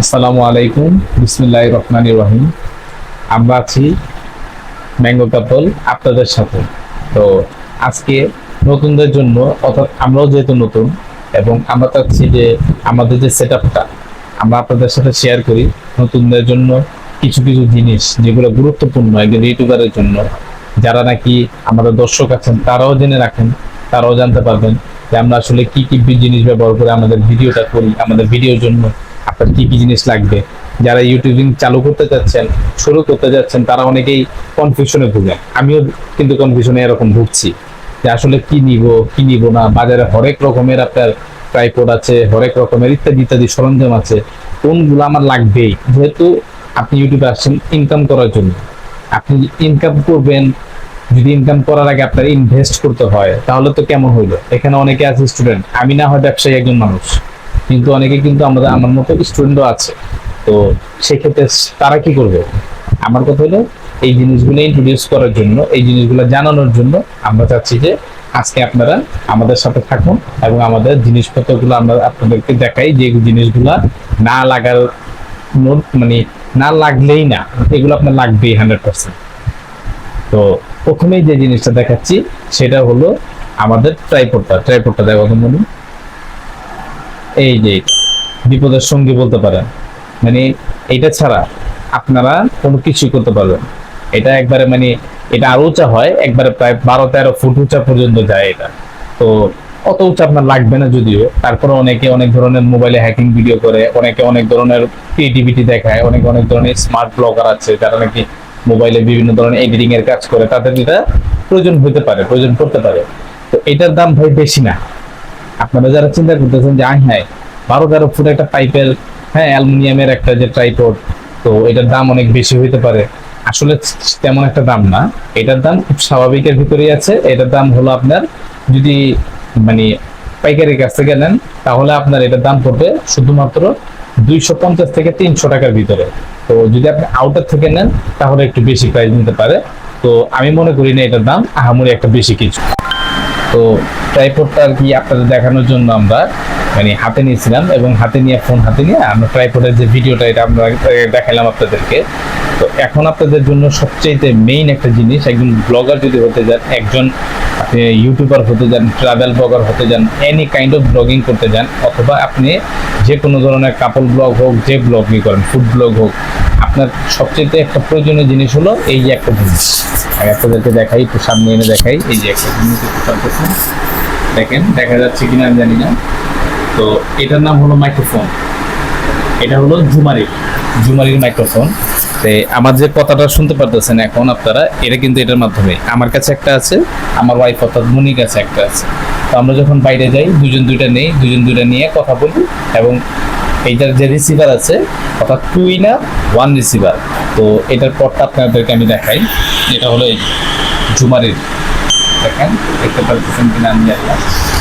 আসসালামু আলাইকুম। বিসমিল্লাহ রহমান রহিম। আমরা আছি ম্যাঙ্গো কাপল আপনাদের সাথে। তো আজকে নতুনদের জন্য, অর্থাৎ আমরাও যেহেতু নতুন এবং আমরা চাচ্ছি যে আমাদের যে সেট আমরা আপনাদের সাথে শেয়ার করি নতুনদের জন্য কিছু কিছু জিনিস যেগুলো গুরুত্বপূর্ণ একজন ইউটিউবারের জন্য। যারা নাকি আমাদের দর্শক আছেন, তারাও জেনে রাখেন, তারাও জানতে পারবেন যে আমরা আসলে কি কি জিনিস ব্যবহার করে আমাদের ভিডিওটা করি, আমাদের ভিডিওর জন্য আপনার কি কি জিনিস লাগবে? যারা ইউটিউবিং চালু করতে যাচ্ছেন, শুরু করতে যাচ্ছেন, তারা অনেকেই কনফিউশনে ভুগেন আমিও কিন্তু কনফিউশনে এরকম ভুগছি যে আসলে কি নিব কি নিব না? বাজারে হরেক রকমের আপনার ট্রাইপড আছে, হরেক রকমের ইত্যাদি ইত্যাদি সরঞ্জাম আছে। কোনগুলো আমার লাগবেই? যেহেতু আপনি ইউটিউবে আসছেন ইনকাম করার জন্য। আপনি ইনকাম করবেন, যদি ইনকাম করার আগে আপনার ইনভেস্ট করতে হয়, তাহলে তো কেমন হইল? এখানে অনেকে আছে স্টুডেন্ট আমি না হয় ব্যবসায়ী একজন মানুষ। কিন্তু অনেকে কিন্তু আমাদের, আমার মতো স্টুডেন্টও আছে। তো সেক্ষেত্রে তারা কি করবে? আমার কথা হলো, এই জিনিসগুলো ইন্ট্রোডিউস করার জন্য, এই জিনিসগুলো জানানোর জন্য আমরা চাচ্ছি যে আজকে আপনারা আমাদের সাথে থাকুন এবং আমাদের জিনিসপত্রগুলো আমরা আপনাদেরকে দেখাই যে জিনিসগুলা না লাগার মানে না লাগলেই না, এগুলো আপনার লাগবেই হান্ড্রেড পার্সেন্ট তো প্রথমেই যে জিনিসটা দেখাচ্ছি, সেটা হলো আমাদের ট্রাইপোর্টটা ট্রাইপোর্টটা দেখো মনে এই যে বিপদের সঙ্গী বলতে পারেন মানে এটা ছাড়া আপনারা কোনো কিছু করতে পারবেন এটা একবারে মানে এটা আরও উঁচা হয়, একবারে প্রায় বারো তেরো ফুট উঁচা পর্যন্ত যায় এটা। তো অত উঁচা আপনার লাগবে না যদিও। তারপরে অনেকে অনেক ধরনের মোবাইলে হ্যাকিং ভিডিও করে, অনেকে অনেক ধরনের ক্রিয়েটিভিটি দেখায়, অনেক অনেক ধরনের স্মার্ট ব্লগার আছে, যারা নাকি মোবাইলে বিভিন্ন ধরনের এডিটিং এর কাজ করে, তাদের এটা প্রয়োজন হতে পারে, প্রয়োজন করতে পারে। তো এটার দাম ভাই বেশি না। আপনারা যারা চিন্তা করতেছেন যে, আয় হ্যাঁ বারো তেরো ফুট একটা পাইপের হ্যাঁ অ্যালুমিনিয়ামের একটা যে ট্রাইপড তো এটার দাম অনেক বেশি হইতে পারে। আসলে তেমন একটা দাম না। এটার দাম খুব স্বাভাবিকের ভিতরেই আছে। এটার দাম হলো আপনার, যদি মানে পাইকারি কাছ থেকে নেন, তাহলে আপনার এটার দাম পড়বে শুধুমাত্র দুইশো পঞ্চাশ থেকে তিনশো টাকার ভিতরে। তো যদি আপনি আউটার থেকে নেন, তাহলে একটু বেশি প্রাইস নিতে পারে। তো আমি মনে করি না এটার দাম, আহামরি একটা বেশি কিছু। তো ট্রাইপডটা আর কি আপনাদের দেখানোর জন্য আমরা মানে হাতে নিয়েছিলাম এবং হাতে নিয়ে, ফোন হাতে নিয়ে আমরা ট্রাইপডের যে ভিডিওটা, এটা আমরা দেখালাম আপনাদেরকে। তো এখন আপনাদের জন্য সবচেয়ে মেইন একটা জিনিস, একজন ব্লগার যদি হতে যান, একজন, আপনি ইউটিউবার হতে যান ট্রাভেল ব্লগার হতে যান এনি কাইন্ড অফ ব্লগিং করতে যান, অথবা আপনি যে কোনো ধরনের কাপল ব্লগ হোক, যে ব্লগই করেন ফুড ব্লগ হোক, আপনার সবচেয়ে একটা প্রয়োজনীয় জিনিস হলো এই যে একটা জিনিস। আমি আপনাদেরকে দেখাই, একটু সামনে এনে দেখাই, এই যে একটা জিনিস দেখেন, দেখা যাচ্ছে কিনা, আমি জানি না। তো এটার নাম হলো মাইক্রোফোন এটা হলো জুমারি, জুমারির মাইক্রোফোন তে আমার যে কথাটা শুনতে পারতেছেন এখন আপনারা, এটা কিন্তু এটার মাধ্যমে। আমার কাছে একটা আছে, আমার ওয়াইফ অর্থাৎ মনির কাছে একটা আছে। তো আমরা যখন বাইরে যাই, দুজন দুইটা নেই, দুজন দুইটা নিয়ে কথা বলি এবং এইটার যে রিসিভার আছে, অর্থাৎ টুই না ওয়ান রিসিভার তো এটার পরটা আপনাদেরকে আমি দেখাই। এটা হলো এই জুমারির। দেখেন, দেখতে পাচ্ছেন কিনা আমি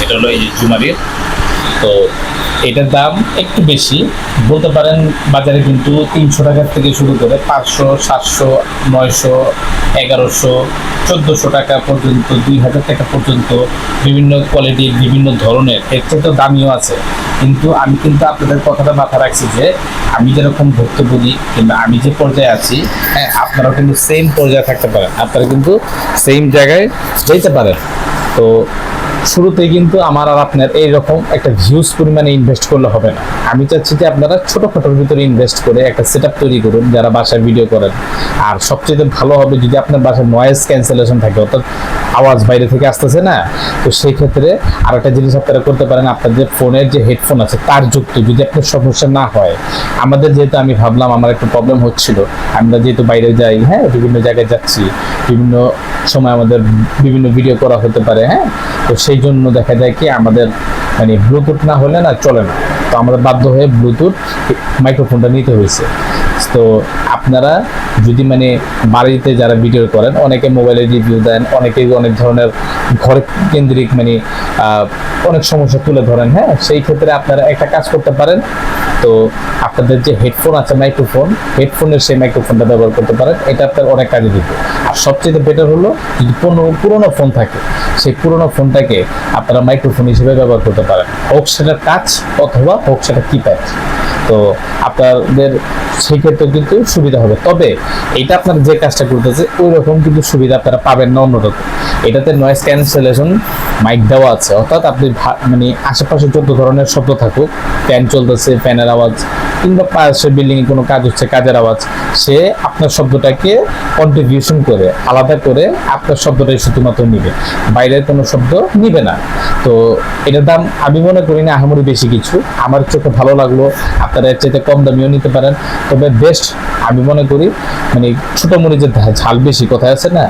এটা হলো এই জুমারির। তো এটার দাম একটু বেশি। বলতে পারেন বাজারে কিন্তু তিনশো টাকার থেকে শুরু করে পাঁচশো, সাতশো, নয়শো, এগারোশো, চোদ্দোশো টাকা পর্যন্ত, দুই হাজার টাকা পর্যন্ত বিভিন্ন কোয়ালিটির বিভিন্ন ধরনের। এর চেয়ে তো দামিও আছে। কিন্তু আমি কিন্তু আপনাদের কথাটা মাথায় রাখছি যে আমি যেরকম ভুক্তভোগী কিংবা আমি যে পর্যায়ে আছি হ্যাঁ আপনারাও কিন্তু সেম পর্যায়ে থাকতে পারেন। আপনারা কিন্তু সেম জায়গায় যেতে পারেন। তো শুরুতেই কিন্তু আমার আর আপনার এইরকম একটা হিউজ পরিমাণে ইনভেস্ট করলে হবে না। আমি চাচ্ছি যে আপনারা ছোটখাটোর ভিতরে ইনভেস্ট করে একটা সেট তৈরি করুন, যারা বাসায় ভিডিও করেন। আর সবচেয়ে ভালো হবে যদি আপনার বাসায় নয়েজ ক্যান্সেলেশন থাকে, অর্থাৎ আওয়াজ বাইরে থেকে আসতেছে না, তো সেই ক্ষেত্রে আর একটা জিনিস আপনারা করতে পারেন, আপনাদের ফোনের যে হেডফোন আছে, তার যুক্ত যদি আপনার সমস্যা না হয়। আমাদের যেহেতু আমি ভাবলাম আমার একটা প্রবলেম হচ্ছিল, আমরা যেহেতু বাইরে যাই হ্যাঁ বিভিন্ন জায়গায় যাচ্ছি, বিভিন্ন সময় আমাদের বিভিন্ন ভিডিও করা হতে পারে হ্যাঁ তো সেই জন্য দেখা যায় কি আমাদের মানে ব্লুটুথ না হলে না চলে না। তো আমাদের বাধ্য হয়ে ব্লুটুথ, মাইক্রোফোনটা নিতে হয়েছে। তো আপনারা যদি মানে বাড়িতে যারা ভিডিও করেন, অনেকে মোবাইলে রিভিউ দেন, অনেকে অনেক ধরনের ঘর কেন্দ্রিক মানে অনেক সমস্যা তুলে ধরেন হ্যাঁ? সেই ক্ষেত্রে আপনারা একটা কাজ করতে পারেন। তো আপনাদের যে হেডফোন আছে মাইক্রোফোন হেডফোনের সেই মাইক্রোফোনটা ব্যবহার করতে পারেন। এটা আপনার অনেক কাজে দিবে। আর সবচেয়ে বেটার হলো, যদি পুরোনো ফোন থাকে, সেই পুরোনো ফোনটাকে আপনারা মাইক্রোফোন হিসেবে ব্যবহার করতে পারেন। হোক সেটা টাচ অথবা হোক সেটা কিপ্যাড তো আপনাদের সেক্ষেত্রে কিন্তু সুবিধা হবে। তবে এটা আপনার যে কাজটা করতেছে ওই রকম কিন্তু সুবিধা আপনারা পাবেন না অন্যরকম। এটাতে নয়েস ক্যান্সেলেশন মাইক দেওয়া আছে। অর্থাৎ আপনি মানে আশেপাশে যত ধরনের শব্দ থাকুক ফ্যান চলতেছে ফ্যানের আওয়াজ কিংবা পাশে বিল্ডিং এ কোনো কাজ হচ্ছে কাজের আওয়াজ সে আপনার শব্দটাকে কন্ট্রিবিউশন করে আলাদা করে আপনার শব্দটাই শুধুমাত্র নিবে। বাইরের কোনো শব্দ নিবে না। তো এটার দাম আমি মনে করি না আহামরি বেশি কিছু। আমার চোখে ভালো লাগল আপনারা এর চাইতে কম দামিও নিতে পারেন। তবে বেস্ট আমি মনে করি মানে ছোট মরিচের ধা- ঝাল বেশি কথায় আছে না?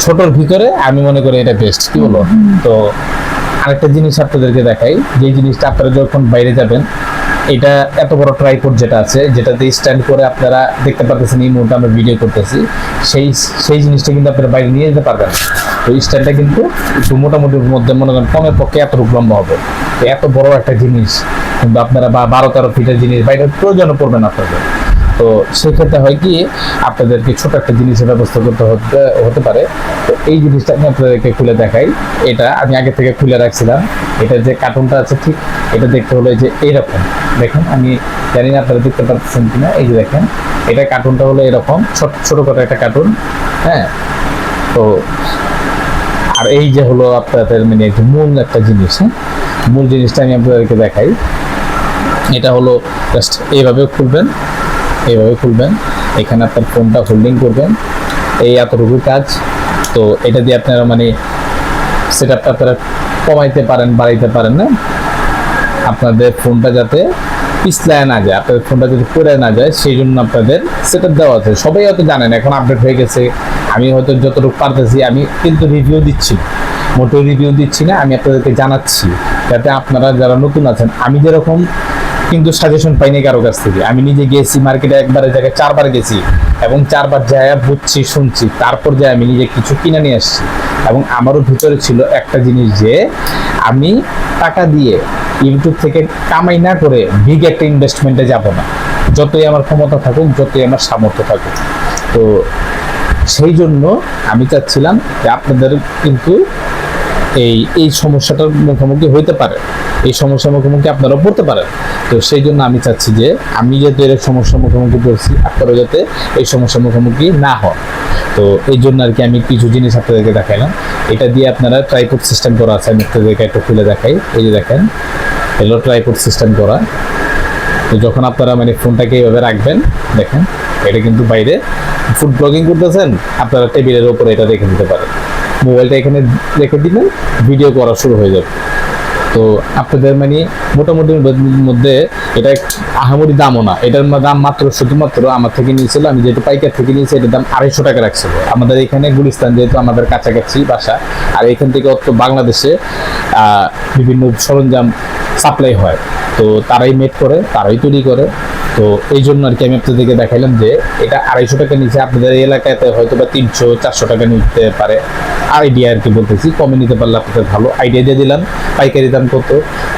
ছোটর ভিতরে আমি মনে করি এটা বেস্ট কি বলো? তো আরেকটা জিনিস আপনাদেরকে দেখাই যে জিনিসটা আপনারা যখন বাইরে যাবেন এটা এত বড় ট্রাইপোড যেটা আছে, যেটা দিয়ে স্ট্যান্ড করে আপনারা দেখতে পারতেছেন এই মুহূর্তে আমরা ভিডিও করতেছি, সেই সেই জিনিসটা কিন্তু আপনারা বাইরে নিয়ে যেতে পারবেন তো এই স্ট্যান্ডটা কিন্তু একটু মোটামুটি মধ্যে মনে করেন কমের পক্ষে এতটুকু লম্বা হবে। এত বড় একটা জিনিস, কিন্তু আপনারা বা বারো তেরো ফিটের জিনিস বাইরে প্রয়োজনও পড়বে না আপনাদের। তো সেক্ষেত্রে হয় কি, আপনাদেরকে ছোট একটা জিনিসের ব্যবস্থা করতে হতে হতে পারে। তো এই জিনিসটা আমি আপনাদেরকে খুলে দেখাই। এটা আমি আগে থেকে খুলে রাখছিলাম। এটা যে কার্টুনটা আছে ঠিক, এটা দেখতে হলো যে এইরকম। দেখেন, আমি জানি না আপনারা দেখতে পাচ্ছেন কিনা। এই যে দেখেন, এটা কার্টুনটা হলো এরকম। ছোট ছোট করে একটা কার্টুন হ্যাঁ? তো আর এই যে হলো আপনাদের মানে মূল একটা জিনিস হ্যাঁ? মূল জিনিসটা আমি আপনাদেরকে দেখাই। এটা হলো জাস্ট এইভাবে খুলবেন। এইভাবে খুলবেন। এখানে আপনার ফোনটা হোল্ডিং করবেন। এই এতটুকু কাজ। তো এটা দিয়ে আপনারা মানে সেট আপটা আপনারা কমাইতে পারেন, বাড়াইতে পারেন না আপনাদের ফোনটা যাতে পিছলায় না যায়, আপনাদের ফোনটা যদি পড়ে না যায়, সেই জন্য আপনাদের সেটা দেওয়া আছে। সবাই হয়তো জানেন, এখন আপডেট হয়ে গেছে। আমি হয়তো যতটুকু পারতেছি, আমি কিন্তু রিভিউ দিচ্ছি মোটেও রিভিউ দিচ্ছি না, আমি আপনাদেরকে জানাচ্ছি। যাতে আপনারা যারা নতুন আছেন, আমি যেরকম কিন্তু সাজেশন পাইনি কারও কাছ থেকে। আমি নিজে গেছি মার্কেটে একবারের জায়গায় চারবার গেছি এবং চারবার যায় বুঝছি, শুনছি। তারপর যে আমি নিজে কিছু কিনে নিয়ে আসছি। এবং আমারও ভিতরে ছিল একটা জিনিস যে, আমি টাকা দিয়ে ইউটিউব থেকে কামাই না করে বিগ একটা ইনভেস্টমেন্টে যাব না। যতই আমার ক্ষমতা থাকুক, যতই আমার সামর্থ্য থাকুক। তো সেই জন্য আমি চাচ্ছিলাম যে আপনাদের কিন্তু এই এই সমস্যাটার মুখোমুখি হইতে পারে। এই সমস্যার মুখোমুখি আপনারাও পড়তে পারেন। তো সেই জন্য আমি চাচ্ছি যে, আমি যাতে এর সমস্যার মুখোমুখি পড়ছি, আপনারাও যাতে এই সমস্যার মুখোমুখি না হন। তো এই জন্য আর কি আমি কিছু জিনিস আপনাদেরকে দেখাইলাম। এটা দিয়ে আপনারা ট্রাইপোড সিস্টেম করা আছে, আমি আপনাদেরকে একটু খুলে দেখাই। এই যে দেখেন এলো ট্রাইপোড সিস্টেম করা। তো যখন আপনারা মানে ফোনটাকে এইভাবে রাখবেন, দেখেন, এটা কিন্তু বাইরে ফুড ব্লগিং করতেছেন, আপনারা টেবিলের উপরে এটা রেখে দিতে পারেন। মোবাইলটা এখানে রেখে দিলেন, ভিডিও করা শুরু হয়ে যাবে। তো আপনাদের মানে মোটামুটি মধ্যে এটা আহামরি দামও না। এটার দাম মাত্র শুধুমাত্র আমার থেকে নিয়েছিল, আমি যেহেতু পাইকার থেকে নিয়েছি, এটার দাম আড়াইশো টাকা রাখছিল। আমাদের এখানে গুলিস্তান যেহেতু আমাদের কাছাকাছি বাসা, আর এখান থেকে অত বাংলাদেশে বিভিন্ন সরঞ্জাম সাপ্লাই হয়। তো তারাই মেড করে, তারাই তৈরি করে। তো এই জন্য আর কি আমি আপনাদেরকে দেখাইলাম যে এটা আড়াইশো টাকা নিচে আপনাদের এলাকাতে হয়তো বা তিনশো, চারশো টাকা নিতে পারে। আইডিয়া আর কি বলতেছি, কমে নিতে পারলে আপনাদের ভালো আইডিয়া দিয়ে দিলাম, পাইকারি দাম কত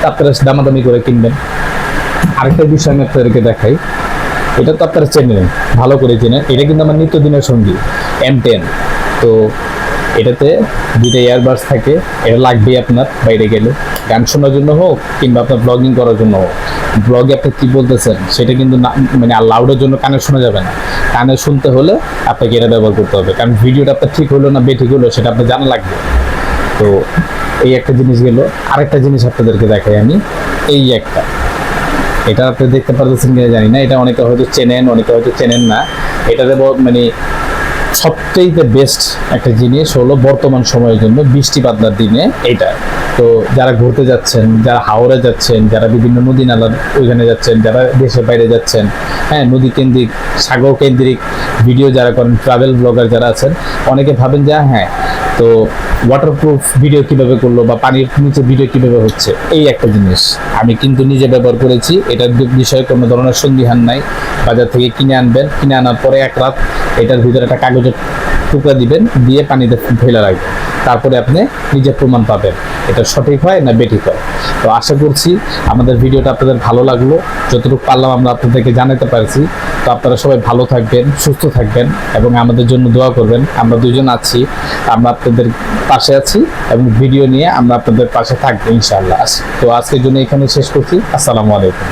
আপনারা দামাদামি করে কিনবেন। আরেকটা বিষয় আমি আপনাদেরকে দেখাই, এটা তো আপনারা চেনেন, ভালো করে চেনেন। এটা কিন্তু আমার নিত্যদিনের সঙ্গী এম টেন তো এটাতে দুইটা ইয়ারবাডস থাকে, এটা লাগবেই আপনার বাইরে গেলে। গান শোনার জন্য হোক কিংবা আপনার ব্লগিং করার জন্য হোক। ব্লগে আপনি কি বলতেছেন? সেটা কিন্তু মানে লাউডের জন্য কানে শোনা যাবে না। কানে শুনতে হলে আপনাকে এটা ব্যবহার করতে হবে। কারণ ভিডিওটা আপনার ঠিক হলো না, বেঠিক হলো, সেটা আপনার জানা লাগবে। তো এই একটা জিনিস গেল। আরেকটা জিনিস আপনাদেরকে দেখাই আমি। এই একটা। এটা আপনি দেখতে পারতেছেন কিনা জানি না। এটা অনেকে হয়তো চেনেন, অনেকে হয়তো চেনেন না। এটাতে মানে সবচেয়ে বেস্ট একটা জিনিস হলো বর্তমান সময়ের জন্য বৃষ্টি বাদলার দিনে এটা তো যারা ঘুরতে যাচ্ছেন, যারা হাওড়ে যাচ্ছেন, যারা বিভিন্ন নদী নালার ওইখানে যাচ্ছেন, যারা দেশের বাইরে যাচ্ছেন হ্যাঁ নদী কেন্দ্রিক, সাগর কেন্দ্রিক ভিডিও যারা করেন ট্রাভেল ব্লগার যারা আছেন, অনেকে ভাবেন যে হ্যাঁ তো ওয়াটারপ্রুফ ভিডিও কীভাবে করল বা পানির নিচে ভিডিও কীভাবে হচ্ছে, এই একটা জিনিস। আমি কিন্তু নিজে ব্যবহার করেছি এটার বিষয়ে কোনো ধরনের সন্দিহান নাই। বাজার থেকে কিনে আনবেন, কিনে আনার পরে এক রাত এটার ভিতরে একটা কাগজের টুকরা দিবেন, দিয়ে পানিতে ফেলে রাখবেন। তারপরে আপনি নিজে প্রমাণ পাবেন, এটা সঠিক হয় না বেঠিক হয়। তো আশা করছি আমাদের ভিডিওটা আপনাদের ভালো লাগল। যতটুকু পারলাম আমরা আপনাদেরকে জানাতে পারছি। তো আপনারা সবাই ভালো থাকবেন, সুস্থ থাকবেন এবং আমাদের জন্য দোয়া করবেন। আমরা দুজন আছি, আমরা আপনাদের পাশে আছি এবং ভিডিও নিয়ে আমরা আপনাদের পাশে থাকব ইনশাআল্লাহ। তো আজকের জন্য এখানে শেষ করছি। আসসালামু আলাইকুম।